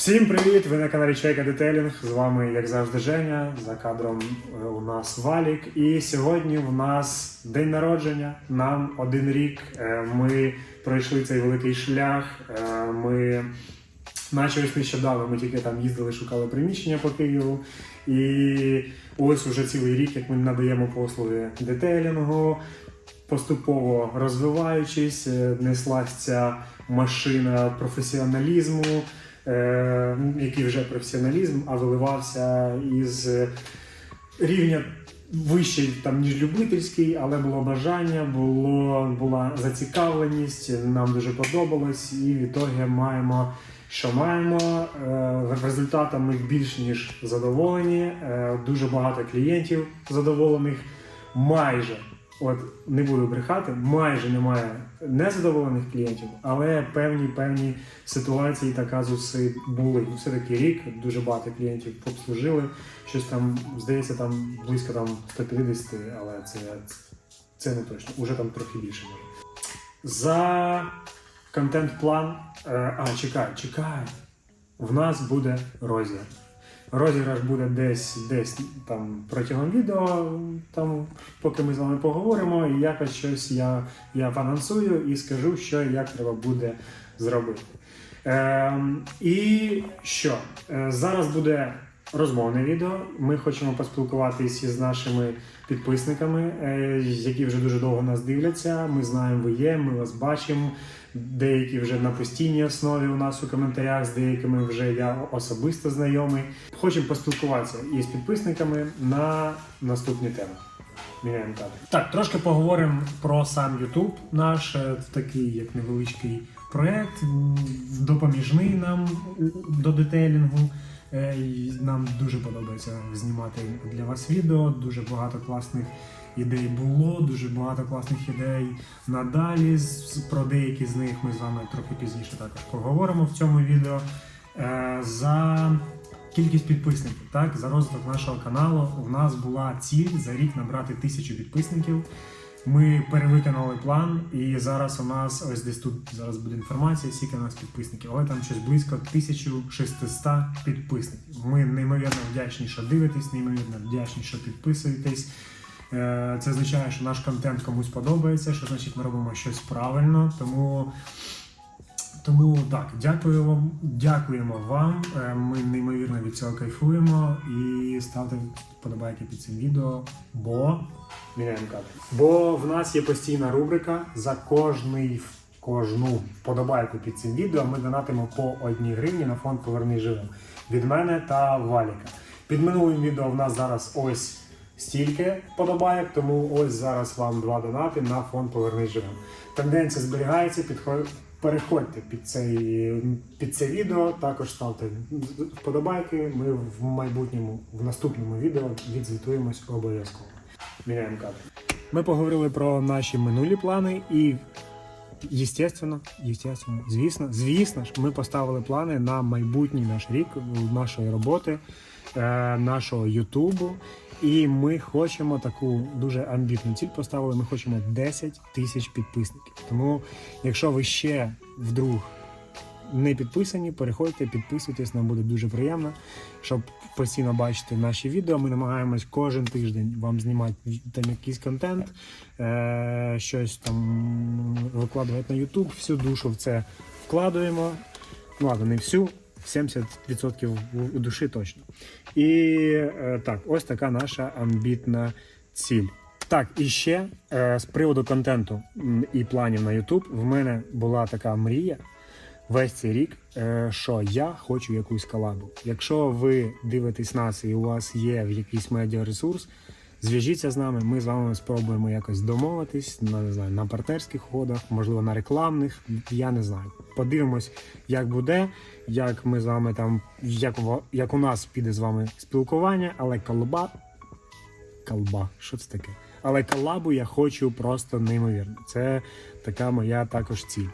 Всім привіт! Ви на каналі Чайка Детейлінг. З вами, як завжди, Женя. За кадром е, у нас Валік. І сьогодні в нас день народження. Нам один рік. Е, Ми пройшли цей великий шлях. Е, Ми наче ось нещодавно ми тільки там їздили, шукали приміщення по Києву. І ось уже цілий рік, як ми надаємо послуги детейлінгу. Поступово розвиваючись, неслась ця машина професіоналізму, який вже професіоналізм, а виливався із рівня вищий, там, ніж любительський, але було бажання, було, була зацікавленість, нам дуже подобалось, і в ітогі маємо. Що маємо Е, результатами більш ніж задоволені. Е, Дуже багато клієнтів задоволених. Майже, от не буду брехати, майже немає незадоволених клієнтів, але певні певні ситуації та казуси були. Ну, Все-таки рік дуже багато клієнтів обслужили. Щось там, здається, там близько там 150, але це, це не точно. Уже там трохи більше може. За контент-план. е, А, чекай, чекай. В нас буде розіграш. Розіграш буде десь десь там протягом відео, там, поки ми з вами поговоримо, і якось щось я, я анонсую і скажу, що і як треба буде зробити. Е, і що? Е, зараз буде розмовне відео. Ми хочемо поспілкуватися із нашими підписниками, е, які вже дуже довго нас дивляться. Ми знаємо, ви є, ми вас бачимо. Деякі вже на постійній основі у нас у коментарях, з деякими вже я особисто знайомий. Хочемо поспілкуватися із підписниками на наступні теми. Міняємо кадр. Так, трошки поговоримо про сам YouTube наш, е, такий як невеличкий проект, допоміжний нам до детейлінгу. Е, Нам дуже подобається знімати для вас відео. Дуже багато класних ідей було, дуже багато класних ідей надалі. Про деякі з них ми з вами трохи пізніше також поговоримо в цьому відео. Е, За кількість підписників, так, за розвиток нашого каналу у нас була ціль за рік набрати тисячу підписників. Ми перевиконали план, і зараз у нас ось десь тут зараз буде інформація, скільки у нас підписників, але там щось близько 1600 підписників. Ми неймовірно вдячні, що дивитесь, неймовірно вдячні, що підписуєтесь. Е, Це означає, що наш контент комусь подобається, що значить ми робимо щось правильно. Тому, тому так, дякую вам, дякуємо вам. Е, Ми неймовірно від цього кайфуємо і ставте вподобайки під цим відео, бо міняємо кадр. Бо в нас є постійна рубрика за кожний. Кожну вподобайку під цим відео ми донатимо по одній гривні на фонд Поверни живим від мене та Валіка. Під минулим відео в нас зараз ось стільки вподобайок, тому ось зараз вам два донати на фонд Поверни живим. Тенденція зберігається, підход... переходьте під, цей, під це відео, також ставте вподобайки. Ми в майбутньому, в наступному відео відзвітуємось обов'язково. Міняємо кадр. Ми поговорили про наші минулі плани і. Єстественно, єстественно, звісно, звісно ж, ми поставили плани на майбутній наш рік нашої роботи, е, нашого Ютубу. І ми хочемо таку дуже амбітну ціль поставили. Ми хочемо 10 тисяч підписників. Тому, якщо ви ще вдруг не підписані, переходьте, підписуйтесь, нам буде дуже приємно, щоб постійно бачити наші відео. Ми намагаємось кожен тиждень вам знімати там якийсь контент, е- щось там викладувати на YouTube. Всю душу в це вкладуємо. Ну, ладно, не всю. 70% у- душі точно. І е, так, ось така наша амбітна ціль. Так, і ще е, з приводу контенту і планів на YouTube в мене була така мрія весь цей рік, е, що я хочу якусь колабу. Якщо ви дивитесь нас і у вас є якийсь медіаресурс, зв'яжіться з нами. Ми з вами спробуємо якось домовитись на не знаю на партнерських ходах, можливо, на рекламних. Я не знаю. Подивимось, як буде, як ми з вами там, як, як у нас піде з вами спілкування, але колба. Колба, що це таке? Але колабу я хочу просто неймовірно. Це така моя також ціль.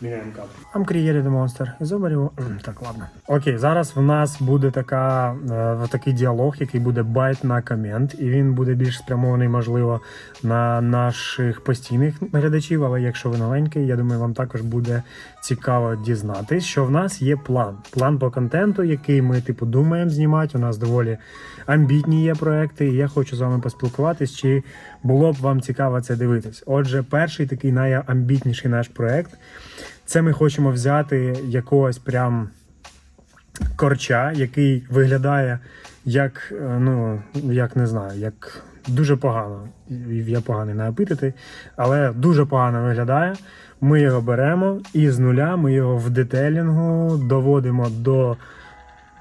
Міняємо кадр. Created a monster. Зоберемо. Так, ладно. Окей, зараз в нас буде така, е, такий діалог, який буде байт на комент, і він буде більш спрямований, можливо, на наших постійних глядачів. Але якщо ви новенький, я думаю, вам також буде цікаво дізнатись, що в нас є план. План по контенту, який ми типу думаємо знімати. У нас доволі амбітні є проекти. І я хочу з вами поспілкуватись, чи було б вам цікаво це дивитись. Отже, перший такий найамбітніший наш проект. Це ми хочемо взяти якогось прям корча, який виглядає як, е, ну, як не знаю, як дуже погано. Я поганий не опитати, але дуже погано виглядає. Ми його беремо і з нуля ми його в детелінгу доводимо до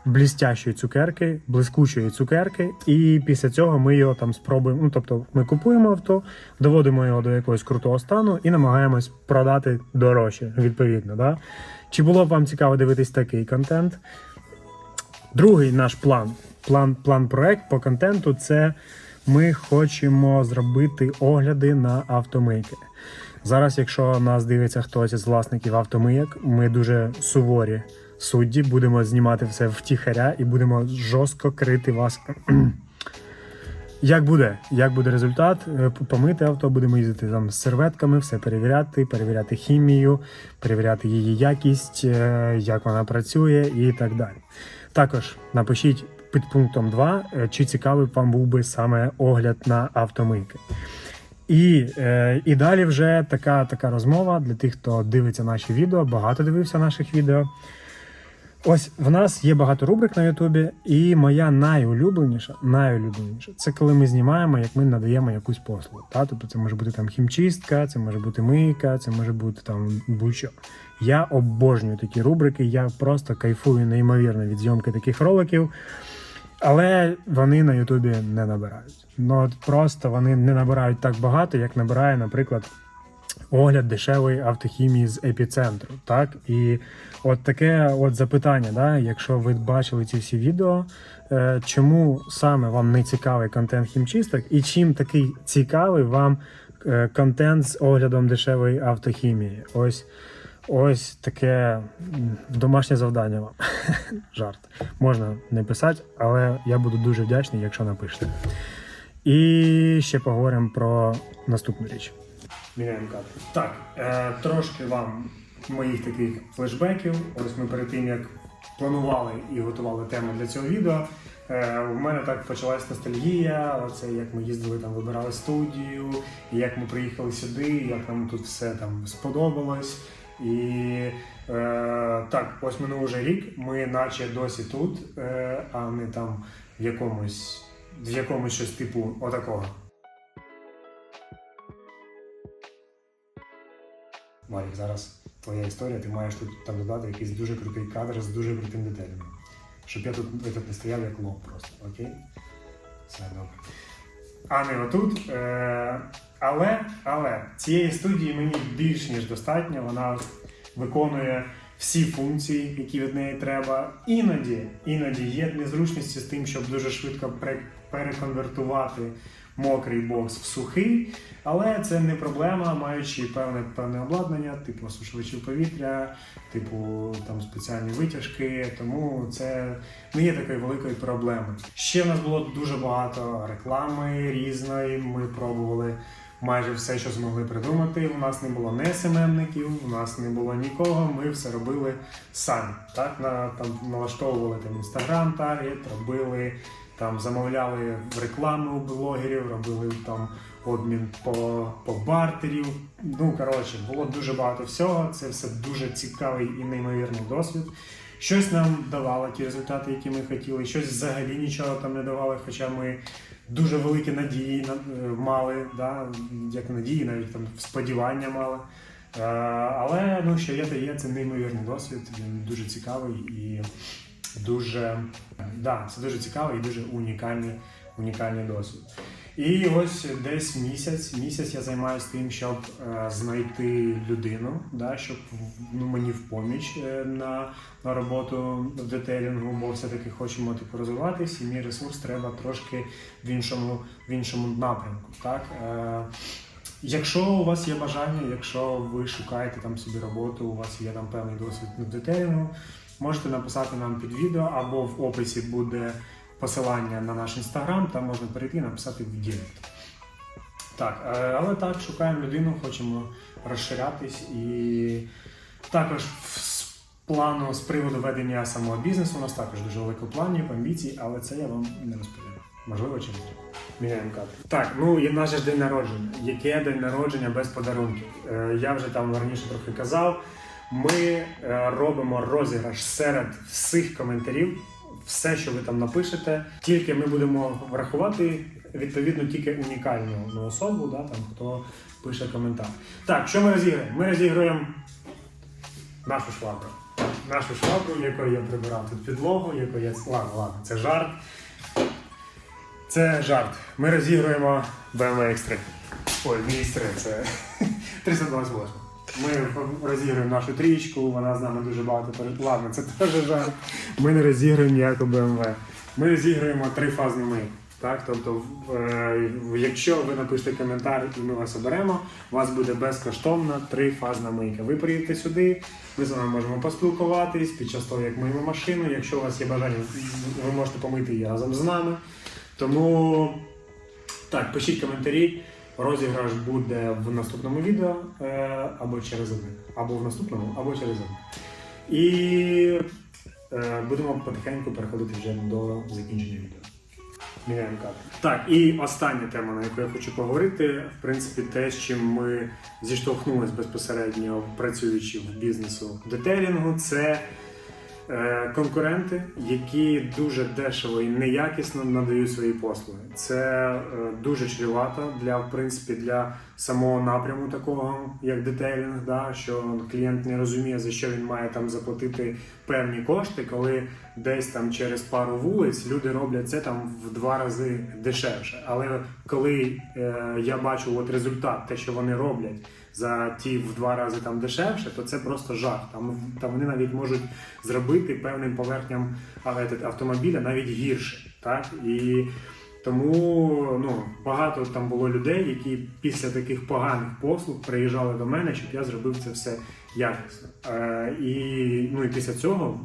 блістящої цукерки, блискучої цукерки, і після цього ми його там спробуємо. Ну, тобто, ми купуємо авто, доводимо його до якогось крутого стану і намагаємось продати дорожче, відповідно. Да? Чи було б вам цікаво дивитись такий контент? Другий наш план, план, план проект по контенту це ми хочемо зробити огляди на автомийки. Зараз, якщо нас дивиться хтось із власників автомийок, ми дуже суворі судді, будемо знімати все втіхаря і будемо жорстко крити вас. Як буде? Як буде результат? Е, Помити авто, будемо їздити там з серветками, все перевіряти, перевіряти хімію, перевіряти її якість, е, як вона працює і так далі. Також напишіть під пунктом 2, е, чи цікавий вам був би саме огляд на автомийки. І, і далі вже така, така розмова для тих, хто дивиться наші відео, багато дивився наших відео. Ось в нас є багато рубрик на Ютубі, і моя найулюбленіша, найулюбленіша це коли ми знімаємо, як ми надаємо якусь послугу. Та? Тобто це може бути там хімчистка, це може бути мийка, це може бути там будь-що. Я обожнюю такі рубрики, я просто кайфую неймовірно від зйомки таких роликів. Але вони на Ютубі не набирають. Ну от просто вони не набирають так багато, як набирає, наприклад, огляд дешевої автохімії з епіцентру. Так і от таке от запитання, да, якщо ви бачили ці всі відео, е, чому саме вам не цікавий контент хімчисток, і чим такий цікавий вам е, контент з оглядом дешевої автохімії? Ось. Ось таке домашнє завдання вам. Жарт. Можна не писати, але я буду дуже вдячний, якщо напишете. І ще поговоримо про наступну річ. Міняємо кадр. Так, е, трошки вам моїх таких флешбеків. Ось ми перед тим як планували і готували тему для цього відео. Е, у мене так почалась ностальгія. Оце як ми їздили там, вибирали студію, як ми приїхали сюди, як нам тут все там сподобалось. І е, так, ось минув уже рік. Ми наче досі тут, е, а не там в якомусь в якомусь щось типу отакого. Валік, зараз твоя історія, ти маєш тут там додати якийсь дуже крутий кадр з дуже крутим деталями. Щоб я тут, я тут не стояв як лоб просто, окей? Все добре. А не отут. Е, але, але цієї студії мені більш ніж достатньо. Вона виконує всі функції, які від неї треба. Іноді, іноді є незручності з тим, щоб дуже швидко переконвертувати мокрий бокс в сухий, але це не проблема, маючи певне певне обладнання, типу осушувачів повітря, типу там спеціальні витяжки. Тому це не є такою великою проблемою. Ще в нас було дуже багато реклами різної. Ми пробували майже все, що змогли придумати. У нас не було не СММників, у нас не було нікого. Ми все робили самі. Так на там налаштовували там інстаграм, таргет, робили там, замовляли рекламу у блогерів, робили там обмін по, по бартерів. Ну коротше, було дуже багато всього. Це все дуже цікавий і неймовірний досвід. Щось нам давало ті результати, які ми хотіли, щось взагалі нічого там не давало, хоча ми дуже великі надії е, мали, да? як надії, навіть там сподівання мали. Е, Але ну, що є, то є, це неймовірний досвід, він дуже цікавий і дуже, да, це дуже цікавий і дуже унікальний, унікальний досвід. І ось десь місяць, місяць я займаюся тим, щоб е, знайти людину, да, щоб ну, мені в поміч е, на, на роботу в детейлінгу, бо все-таки хочемо типу, розвиватись, і мій ресурс треба трошки в іншому, в іншому напрямку. Так? Е, Якщо у вас є бажання, якщо ви шукаєте там собі роботу, у вас є там певний досвід на детейлінгу, можете написати нам під відео або в описі буде посилання на наш інстаграм, там можна перейти і написати в Дірект. Так, е, але так, шукаємо людину, хочемо розширятись і також з плану з приводу ведення самого бізнесу у нас також дуже велико планів, амбіцій, але це я вам не розповім. Можливо, через рік. Міняємо кадр. Так, ну і наш день народження. Яке день народження без подарунків? Е, я вже там раніше трохи казав. Ми е, робимо розіграш серед всіх коментарів. Все, що ви там напишете, тільки ми будемо врахувати відповідно тільки унікальну ну, особу, да, там, хто пише коментар. Так, що ми розіграємо? Ми розіграємо нашу швабру. Нашу швабру, якою я прибирав тут підлогу, якою я. Ладно, ладно, це жарт. Це жарт. Ми розігруємо BMW X3. Ой, X3, це 328. Ми розігруємо нашу трічку, вона з нами дуже багато. Ладно, це теж жарт. Ми не розігруємо ніяку BMW. Ми розігруємо трифазний мийк. Так, тобто, е, якщо ви напишете коментар і ми вас оберемо, у вас буде безкоштовна трифазна мийка. Ви приїдете сюди, ми з вами можемо поспілкуватись під час того, як миємо машину. Якщо у вас є бажання, ви можете помити її разом з нами. Тому так, пишіть коментарі. Розіграш буде в наступному відео е, або через одне. Або в наступному, або через одне. І е, будемо потихеньку переходити вже до закінчення відео. Міняємо кадр. Так, і остання тема, на яку я хочу поговорити, в принципі, те, з чим ми зіштовхнулися безпосередньо працюючи в бізнесу детейлінгу, це конкуренти, які дуже дешево і неякісно надають свої послуги. Це е, дуже чрівато для в принципі для самого напряму такого, як детейлінг, да, що клієнт не розуміє, за що він має там заплатити певні кошти, коли десь там через пару вулиць люди роблять це там в два рази дешевше. Але коли е, я бачу от результат, те, що вони роблять за ті в два рази там дешевше, то це просто жах. Там, там вони навіть можуть зробити певним поверхням автомобіля навіть гірше. Так? І тому ну, багато там було людей, які після таких поганих послуг приїжджали до мене, щоб я зробив це все якісно. Е, і, ну, і після цього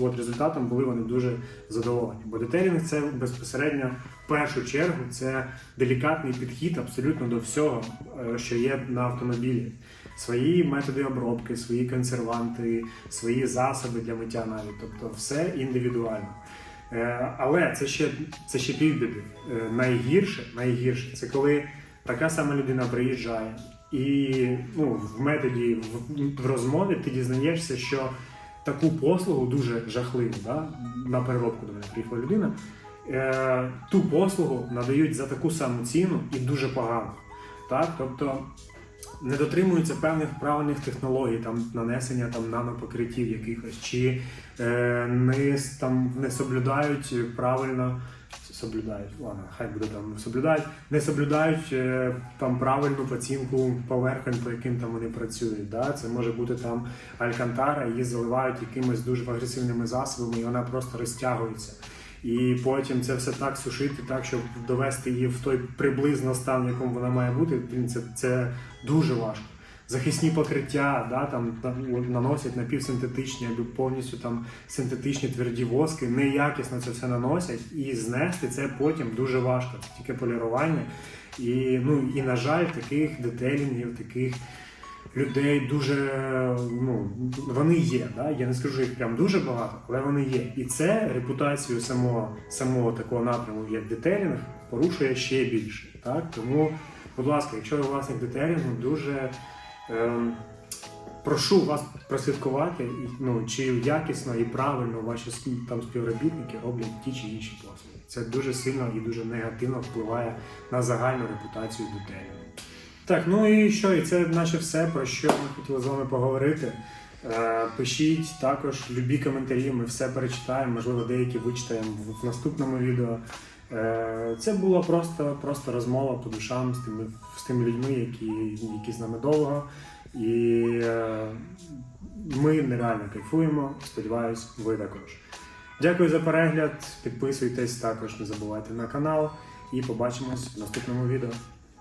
от результатом були вони дуже задоволені. Бо детейлінг це безпосередньо в першу чергу це делікатний підхід абсолютно до всього, е, що є на автомобілі. Свої методи обробки, свої консерванти, свої засоби для миття навіть. Тобто все індивідуально. Е, Але це ще, це ще півбіди. Найгірше, найгірше це коли така сама людина приїжджає, і ну, в методі, в, в розмові ти дізнаєшся, що таку послугу дуже жахливу, да? на переробку до мене приїхала людина. Е, ту послугу надають за таку саму ціну і дуже погано. Так? Тобто не дотримуються певних правильних технологій, там нанесення там нанопокриттів якихось, чи е, не, там, не соблюдають правильно. Соблюдають, ладно, хай буде там соблюдають, не соблюдають е, там правильну оцінку поверхонь, по яким там вони працюють. Да? Це може бути там алькантара, її заливають якимись дуже агресивними засобами, і вона просто розтягується. І потім це все так сушити, так, щоб довести її в той приблизно стан, в якому вона має бути. Це, це дуже важко. Захисні покриття, да, там, там наносять напівсинтетичні або повністю там синтетичні тверді воски, неякісно це все наносять, і знести це потім дуже важко. Це тільки полірування. І, ну, і на жаль, таких детелінгів, таких людей дуже ну вони є. Да? Я не скажу, їх прям дуже багато, але вони є. І це репутацію самого самого такого напряму, як детелінг, порушує ще більше. Так? Тому, будь ласка, якщо ви власник детелінгу, дуже ем, прошу вас прослідкувати, ну, чи якісно і правильно ваші там співробітники роблять ті чи інші послуги. Це дуже сильно і дуже негативно впливає на загальну репутацію детелінгу. Так, ну і що? І це наче все, про що ми хотіли з вами поговорити. Е, Пишіть також любі коментарі, ми все перечитаємо, можливо, деякі вичитаємо в наступному відео. Е, Це була просто, просто розмова по душам з тими, з тими людьми, які, які з нами довго. І е, ми нереально кайфуємо. Сподіваюсь, ви також. Дякую за перегляд. Підписуйтесь також, не забувайте на канал. І побачимось в наступному відео.